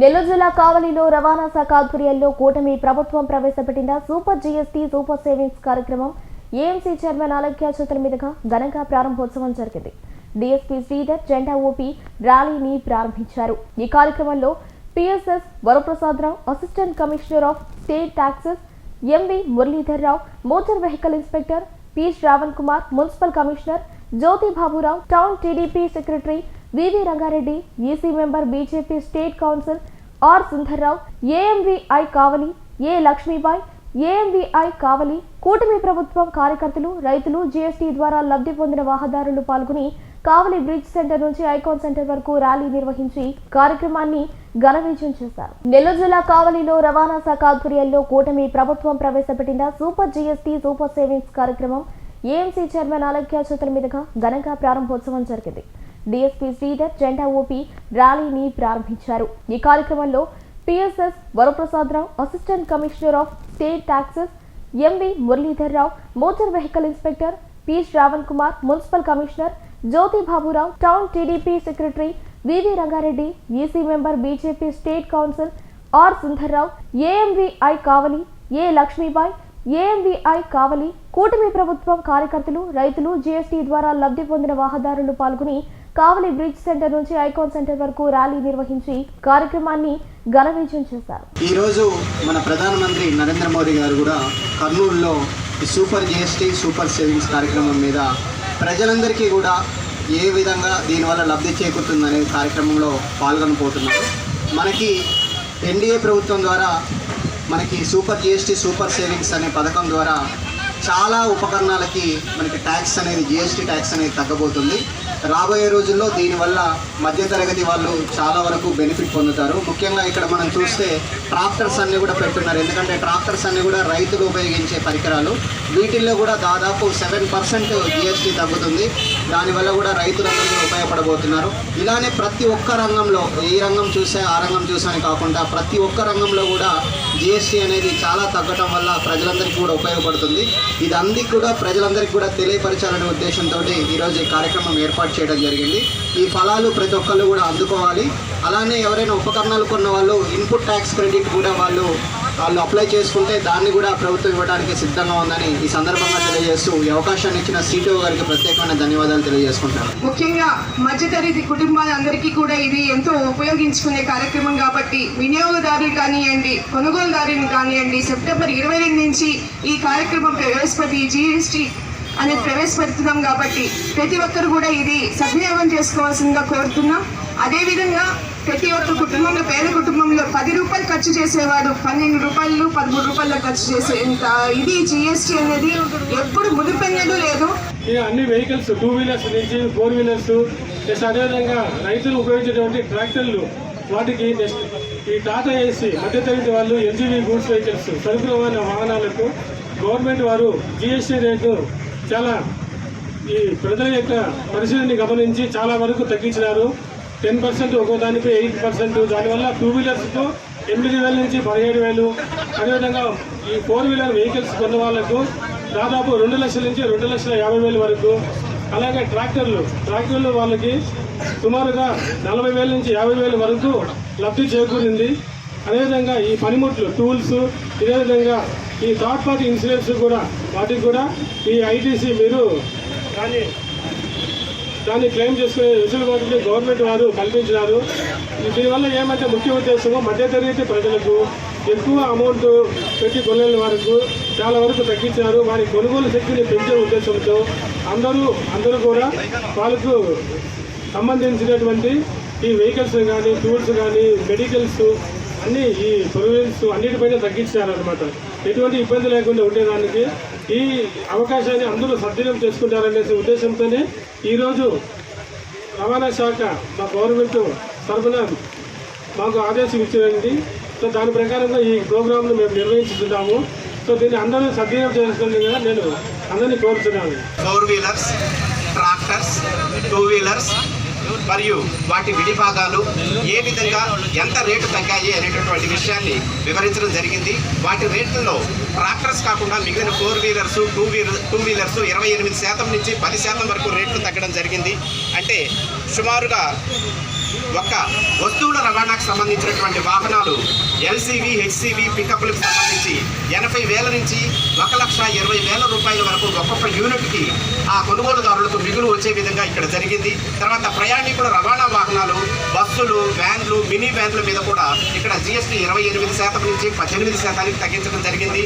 నెల్లూరు జిల్లా కావలిలో రవాణా శాఖ ఆధ్వర్యంలో కూటమి ప్రభుత్వం ప్రవేశపెట్టిన సూపర్ జీఎస్టీ సూపర్ సేవింగ్స్ కార్యక్రమం ఏఎంసీ చైర్మన్ అలక్య చేతుల మీదుగా ఘనంగా ప్రారంభోత్సవం జరిగింది. డిఎస్పీ శ్రీధర్ జెండా ఊపి ర్యాలీని ప్రారంభించారు. ఈ కార్యక్రమంలో PSS Varaprasadarao assistant commissioner of state taxes MV Muralidhar Rao motor vehicle inspector P Shravan Kumar municipal commissioner Jyothi Baburao town TDP secretary VV Rangareddy EC member BJP state council R Sundarrao AMVI Kavali A Lakshmibai AMVI Kavali కూటమి ప్రభుత్వం కార్యకర్తలు రైతులు GST ద్వారా లబ్ధి పొందిన వాహదారులు పాల్గొని Kavali bridge centre నుంచి ఐకాన్ సెంటర్ వరకు ర్యాలీ నిర్వహించి కార్యక్రమాన్ని ఘన విజయం చేశారు. నెల్లూరు జిల్లా కావలిలో రవాణా శాఖ ఆధ్వర్యంలో కూటమి ప్రభుత్వం ప్రవేశపెట్టిన సూపర్ జీఎస్టీ సూపర్ సేవింగ్స్ కార్యక్రమం ఏఎంసీ చైర్మన్ అలక్య చేతుల మీదుగా ఘనంగా ప్రారంభోత్సవం జరిగింది. డిఎస్పీ శ్రీధర్ జెండా ఊపి ర్యాలీని ప్రారంభించారు ఈ కార్యక్రమంలో PSS Varaprasadarao assistant commissioner of state taxes MV Muralidhar Rao motor vehicle inspector P Shravan Kumar municipal commissioner Jyothi Baburao town TDP secretary VV Rangareddy EC member BJP state council R Sundarrao AMVI Kavali A Lakshmibai AMVI Kavali కూటమి ప్రభుత్వం కార్యకర్తలు రైతులు GST ద్వారా లబ్ధి పొందిన వాహదారులు పాల్గొని Kavali bridge centre నుంచి ఐకాన్ సెంటర్ వరకు ర్యాలీ నిర్వహించి కార్యక్రమాన్ని ఘన విజయం చేశారు ఈరోజు మన ప్రధానమంత్రి నరేంద్ర మోదీ గారు కూడా కర్నూలులో సూపర్ జిఎస్టీ సూపర్ సేవింగ్స్ కార్యక్రమం మీద ప్రజలందరికీ కూడా ఏ విధంగా దీనివల్ల లబ్ధి చేకూరుతుందనే కార్యక్రమంలో పాల్గొనబోతున్నారు. మనకి ఎన్డీఏ ప్రభుత్వం ద్వారా మనకి సూపర్ జిఎస్టీ సూపర్ సేవింగ్స్ అనే పథకం ద్వారా చాలా ఉపకరణాలకి మనకి ట్యాక్స్ అనేది జిఎస్టీ ట్యాక్స్ అనేది తగ్గబోతుంది. రాబోయే రోజుల్లో దీనివల్ల మధ్యతరగతి వాళ్ళు చాలా వరకు బెనిఫిట్ పొందుతారు. ముఖ్యంగా ఇక్కడ మనం చూస్తే ట్రాక్టర్స్ అన్నీ కూడా పెట్టున్నారు ఎందుకంటే ట్రాక్టర్స్ అన్నీ కూడా రైతులు ఉపయోగించే పరికరాలు. వీటిల్లో కూడా దాదాపు సెవెన్ పర్సెంట్ జిఎస్టీ తగ్గుతుంది. దానివల్ల కూడా రైతులందరూ ఉపయోగపడబోతున్నారు. ఇలానే ప్రతి ఒక్క రంగంలో ఏ రంగం చూసా ఆ రంగం చూసాని కాకుండా ప్రతి ఒక్క రంగంలో కూడా జిఎస్టీ అనేది చాలా తగ్గటం వల్ల ప్రజలందరికీ కూడా ఉపయోగపడుతుంది. ఇది అందరికీ కూడా ప్రజలందరికీ కూడా తెలియపరచాలనే ఉద్దేశంతో ఈరోజు ఈ కార్యక్రమం ఏర్పాటు చేయడం జరిగింది. ఈ ఫలాలు ప్రతి ఒక్కళ్ళు కూడా అందుకోవాలి. అలానే ఎవరైనా ఉపకరణాలు కొన్న వాళ్ళు ఇన్పుట్ ట్యాక్స్ క్రెడిట్ కూడా వాళ్ళు వాళ్ళు అప్లై చేసుకుంటే దాన్ని కూడా ప్రభుత్వం ఇవ్వడానికి సిద్ధంగా ఉందని ఈ సందర్భంగా తెలియజేస్తూ ఈ అవకాశాన్ని ఇచ్చిన సిటిఓ గారికి ప్రత్యేకమైన ధన్యవాదాలు తెలియజేసుకుంటాను ముఖ్యంగా మధ్యతరగతి కుటుంబాలందరికీ కూడా ఇది ఎంతో ఉపయోగించుకునే కార్యక్రమం కాబట్టి వినియోగదారులు కానివ్వండి కొనుగోలుదారులు కానివ్వండి సెప్టెంబర్ ఇరవై రెండు నుంచి ఈ కార్యక్రమం ప్రవేశపెట్టి జీఎస్టీ అనేది ప్రవేశపెడుతున్నాం కాబట్టి ప్రతి ఒక్కరు కూడా ఇది సద్వినియోగం చేసుకోవాల్సిందిగా కోరుతున్నాం. అదేవిధంగా ప్రతి ఒక్క కుటుంబంలో పేద కుటుంబంలో పది రూపాయలు ఖర్చు చేసేవాడు పన్నెండు రూపాయలు పదమూడు రూపాయలు ఖర్చు చేసే ఇంత ఇది జిఎస్టీ అనేది ఎప్పుడు మునిపెన్నడూ లేదు. ఇక అన్ని వెహికల్స్ టూ వీలర్స్ నుంచి ఫోర్ వీలర్స్ ప్లస్ అదేవిధంగా రైతులు ఉపయోగించేటువంటి ట్రాక్టర్లు వాటికి నెక్స్ట్ ఈ టాటా ఏసీ మధ్యతరగతి వాళ్ళు ఎల్జీవీ గూడ్స్ వెహికల్స్ సరుకు రవాణా వాహనాలకు గవర్నమెంట్ వారు జిఎస్టీ రేటు చాలా ఈ ప్రజల యొక్క పరిస్థితిని గమనించి చాలా వరకు తగ్గించినారు. టెన్ పర్సెంట్ ఒక్కో దానిపై ఎయిట్ పర్సెంట్. దానివల్ల టూ వీలర్స్కు ఎనిమిది వేల నుంచి పదిహేడు వేలు. అదేవిధంగా ఈ ఫోర్ వీలర్ వెహికల్స్ కొన్న వాళ్ళకు దాదాపు రెండు లక్షల నుంచి రెండు లక్షల యాభై వేల వరకు. అలాగే ట్రాక్టర్లు. ట్రాక్టర్లు వాళ్ళకి సుమారుగా నలభై వేల నుంచి యాభై వేల వరకు లబ్ధి చేకూరింది. అదేవిధంగా ఈ పనిముట్లు టూల్స్ ఇదేవిధంగా ఈ థర్డ్ పార్టీ ఇన్సూరెన్స్ కూడా వాటికి కూడా ఈ ఐటీసీ మీరు కానీ దాన్ని క్లెయిమ్ చేసుకునే వెసులుబాటుని గవర్నమెంట్ వారు కల్పించినారు. దీనివల్ల ఏమంటే ముఖ్య ఉద్దేశము మధ్యతరగతి ప్రజలకు ఎక్కువ అమౌంట్ పెట్టి కొనలేని వరకు చాలా వరకు తగ్గించారు వారి కొనుగోలు శక్తిని పెంచే ఉద్దేశంతో అందరూ అందరూ కూడా వాళ్ళకు సంబంధించినటువంటి ఈ వెహికల్స్ కానీ టూల్స్ కానీ మెడికల్స్ అన్ని ఈ ప్రొవిజన్స్ అన్నిటిపైన తగ్గించారు అనమాట ఎటువంటి ఇబ్బంది లేకుండా ఉండేదానికి ఈ అవకాశాన్ని అందరూ సద్వినియోగం చేసుకుంటారనేసి ఉద్దేశంతోనే ఈరోజు రవాణా శాఖ మా గవర్నమెంట్ తరఫున మాకు ఆదేశం ఇచ్చిందండి సో దాని ప్రకారంగా ఈ ప్రోగ్రాంను మేము నిర్వహించుతున్నాము సో దీన్ని అందరూ సద్వినియోగం చేసుకుంటుందిగా నేను అందరినీ కోరుతున్నాను four wheelers tractors two wheelers మరియు వాటి విడిభాగాలు ఏ విధంగా ఎంత రేటు తగ్గాయి అనేటటువంటి విషయాన్ని వివరించడం జరిగింది. వాటి రేట్లలో ట్రాక్టర్స్ కాకుండా మిగిలిన four wheelers two wheeler two wheelers ఇరవై ఎనిమిది శాతం నుంచి పది శాతం వరకు రేట్లు తగ్గడం జరిగింది. అంటే సుమారుగా ఒక్క వస్తువుల రవాణాకు సంబంధించినటువంటి వాహనాలు ఎల్సీవీ హెచ్సివి పికప్లకు సంబంధించి ఎనభై వేల నుంచి ఒక లక్ష ఇరవై వేల రూపాయల వరకు ఒక్కొక్క యూనిట్కి ఆ కొనుగోలుదారులకు మిగులు వచ్చే విధంగా ఇక్కడ జరిగింది. తర్వాత ప్రయాణికుల రవాణా వాహనాలు బస్సులు వ్యాన్లు మినీ వ్యాన్ల మీద కూడా ఇక్కడ జిఎస్టీ ఇరవై ఎనిమిది శాతం నుంచి పద్దెనిమిది శాతానికి తగ్గించడం జరిగింది.